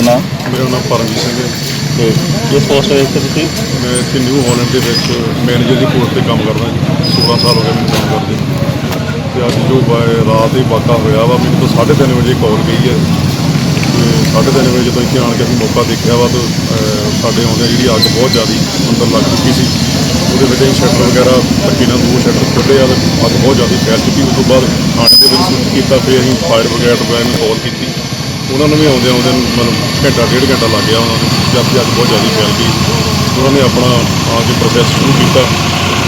ਤੁਹਾਡਾ ਨਾਮ? ਮੇਰਾ ਨਾਮ ਪਰਮਜੀਤ ਸਿੰਘ ਹੈ ਤੇ ਇਸ ਪੋਸਟ ਉੱਤੇ ਤੁਸੀਂ? ਮੈਂ ਇੱਥੇ ਨਿਊ ਹਾਲੈਂਡ ਦੇ ਵਿੱਚ ਮੈਨੇਜਰ ਦੀ ਪੋਸਟ ਤੇ ਕੰਮ ਕਰਦਾ ਜੀ। 16 ਸਾਲ ਹੋ ਗਏ ਮੈਨੂੰ ਕੰਮ ਕਰਦੇ ਤੇ ਅੱਜ ਜੋ ਵਾ- ਰਾਤ ਹੀ ਵਾਕਾ ਹੋਇਆ ਵਾ ਮੈਨੂੰ ਤਾਂ 3:30 ਵਜੇ ਕਾਲ ਗਈ ਹੈ। ਤੇ 3:30 ਵਜੇ ਜਦੋਂ ਇੱਥੇ ਆਣ ਕੇ ਅਸੀਂ ਮੌਕਾ ਦੇਖਿਆ ਵਾ ਤਾਂ ਅਹ, ਸਾਡੇ ਆਉਂਦੇ ਜਿਹੜੀ ਅੱਗ ਬਹੁਤ ਜ਼ਿਆਦੀ ਅੰਦਰ ਲੱਗ ਚੁੱਕੀ ਸੀ। ਉਹਦੇ ਵਿੱਚ ਅਸੀਂ ਸ਼ਟਰ ਵਗੈਰਾ ਧੱਕੇ ਨਾਲ ਦੋ ਸ਼ਟਰ ਖੋਲ੍ਹੇ ਆ ਤੇ ਅੱਗ ਬਹੁਤ ਜ਼ਿਆਦਾ ਫੈਲ ਚੁੱਕੀ। ਉਸ ਤੋਂ ਬਾਅਦ ਥਾਣੇ ਦੇ ਵਿੱਚ ਸੂਚਿਤ ਕੀਤਾ ਫਿਰ ਅਸੀਂ ਫਾਇਰ ਬ੍ਰਿਗੇਡ ਵਾਲਿਆਂ ਨੂੰ ਕਾਲ ਕੀਤੀ। ਉਹਨਾਂ ਨੂੰ ਵੀ ਆਉਂਦੇ ਆਉਂਦੇ ਨੂੰ ਮਤਲਬ ਘੰਟਾ, ਡੇਢ ਘੰਟਾ ਲੱਗ ਗਿਆ ਉਹਨਾਂ ਨੂੰ। ਜਦ ਕਿ ਅੱਗ ਬਹੁਤ ਜ਼ਿਆਦਾ ਫੈਲ ਗਈ ਉਹਨਾਂ ਨੇ ਆਪਣਾ ਆ ਕੇ ਪ੍ਰੋਸੈਸ ਸ਼ੁਰੂ ਕੀਤਾ।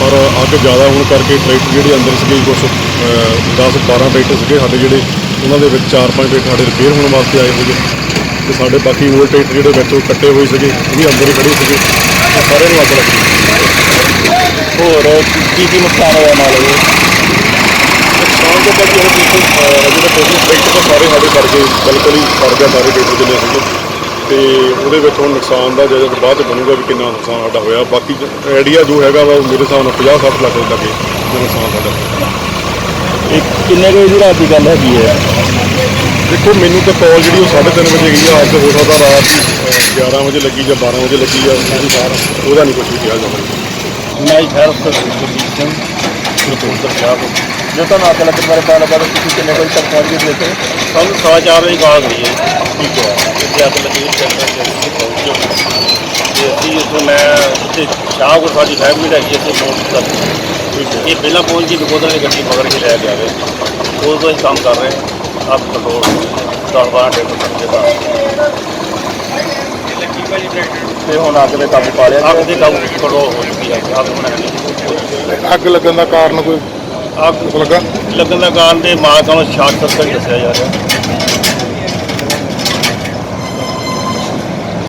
ਪਰ ਅੱਗ ਜ਼ਿਆਦਾ ਹੋਣ ਕਰਕੇ ਟਰੈਕਟਰ ਜਿਹੜੇ ਅੰਦਰ ਸੀਗੇ, ਕੁਛ 10 12 ਟਰੈਕਟਰ ਸੀਗੇ ਸਾਡੇ ਜਿਹੜੇ, ਉਹਨਾਂ ਦੇ ਵਿੱਚ 4-5 ਟਰੈਕਟਰ ਸਾਡੇ ਰਿਪੇਅਰ ਹੋਣ ਵਾਸਤੇ ਆਏ ਸੀਗੇ। ਤੇ ਸਾਡੇ ਬਾਕੀ ਹੋਰ ਟਰੈਕਟਰ ਜਿਹੜੇ ਵਿੱਚੋਂ ਕੱਟੇ ਹੋਏ ਸੀਗੇ, ਉਹ ਵੀ ਅੰਦਰ ਹੀ ਖੜੇ ਸੀਗੇ। ਉਹ ਸਾਰੇ ਨੂੰ ਅੱਗ ਲੱਗੀ ਹੋਰ, ਕੀ ਕੀ ਨੁਕਸਾਨ ਹੋਇਆ ਨਾਲ? ਇਹ ਨੁਕਸਾਨ ਦੇ ਬਾਕੀ ਉਹ ਦੇਖੋ ਜਿਹੜੇ ਟਰੈਕਟਰ ਸਾਰੇ ਗਏ ਬਿਲਕੁਲ ਹੀ ਸੜ ਗਿਆ ਸਾਰੇ ਟਰੈਕਟਰ ਜਿੰਨੇ ਸੀਗੇ ਤੇ ਉਹਦੇ ਵਿੱਚ ਹੁਣ ਨੁਕਸਾਨ ਦਾ ਜਦੋਂ ਬਾਅਦ ਚ ਬਣੂਗਾ ਵੀ ਕਿੰਨਾ ਨੁਕਸਾਨ ਸਾਡਾ ਹੋਇਆ। ਬਾਕੀ ਆਈਡੀਆ ਜੋ ਹੈਗਾ ਵਾ ਉਹ ਮੇਰੇ ਹਿਸਾਬ ਨਾਲ 50-60 ਲੱਖ ਦੇ ਲੱਗੇ ਨੁਕਸਾਨ ਸਾਡਾ। ਇਹ ਕਿੰਨੇ ਕੁ ਦੀ ਰਾਤ ਦੀ ਗੱਲ ਹੈਗੀ ਹੈ? ਦੇਖੋ ਮੈਨੂੰ ਤਾਂ ਕਾਲ ਜਿਹੜੀ ਉਹ 3:30 ਵਜੇ ਗਈ ਆ। ਅੱਜ ਹੋ ਸਕਦਾ ਰਾਤ ਦੀ, ਅਹ, 11 ਵਜੇ ਲੱਗੀ ਜਾਂ 12 ਵਜੇ ਲੱਗੀ ਆ। ਉਹਦੀ ਨਹੀਂ ਕੁਝ ਵੀ ਕਿਹਾ ਜਾਂਦਾ। ਮੈਂ ਅਫਸਰ ਸੁਰਜੀਤ ਸਿੰਘ ਰਿਪੋਰਟਰ ਸਾਹਿਬ ਜੇ ਤੁਹਾਨੂੰ ਲੱਗਣ ਬਾਰੇ ਤਾਂ ਤੁਸੀਂ ਕਿੰਨੇ ਵਜੇ ਤੱਕ ਪਹੁੰਚ ਗਏ ਸੀ ਇੱਥੇ? ਸਾਨੂੰ ਸਵਾ ਚਾਰ ਵਜੇ ਕਾਲ ਗਈ ਹੈ। ਠੀਕ ਹੈ। ਇੱਥੇ ਅੱਗ ਲੱਗੀ ਹੋਈ ਸੈਂਟਰ ਦੇ ਵਿੱਚ ਪਹੁੰਚੋ ਤੇ ਅਸੀਂ ਇੱਥੋਂ ਮੈਂ ਉੱਥੇ ਸ਼ਾਹਪੁਰ ਸਾਡੀ ਫੈਮਿਲੀ ਦਾ ਹੈਗੀ ਇੱਥੇ ਫੋਨ ਕੀਤਾ ਸੀ। ਇਹ ਪਹਿਲਾਂ ਪਹੁੰਚ ਗਈ ਨਕੋਦਰ ਦੀ ਗੱਡੀ ਪਕੜ ਕੇ ਲੈ ਕੇ ਆਵੇ ਉਹ ਤੋਂ ਅਸੀਂ ਕੰਮ ਕਰ ਰਹੇ ਹਾਂ। ਅੱਗ ਕੰਟਰੋਲ 10 12 ਟੇਬਲ ਦੇ ਬਾਅਦ ਤੇ ਹੁਣ ਅੱਗ ਦੇ ਕਾਬੂ ਪਾ ਲਿਆ। ਅੱਗ ਦੇ ਕਾਬੂ ਕੰਟਰੋਲ ਹੋ ਚੁੱਕੀ ਹੈ। ਅੱਗ ਲੱਗਣ ਦਾ ਕਾਰਨ ਕੋਈ ਅੱਗ ਲੱਗਾ? ਲੱਗਣ ਦਾ ਕਾਰਨ ਦੇ ਮਾਲਕਾਂ ਨੂੰ ਸ਼ਾਰਟ ਸਰਕਟ ਦੱਸਿਆ ਜਾ ਰਿਹਾ।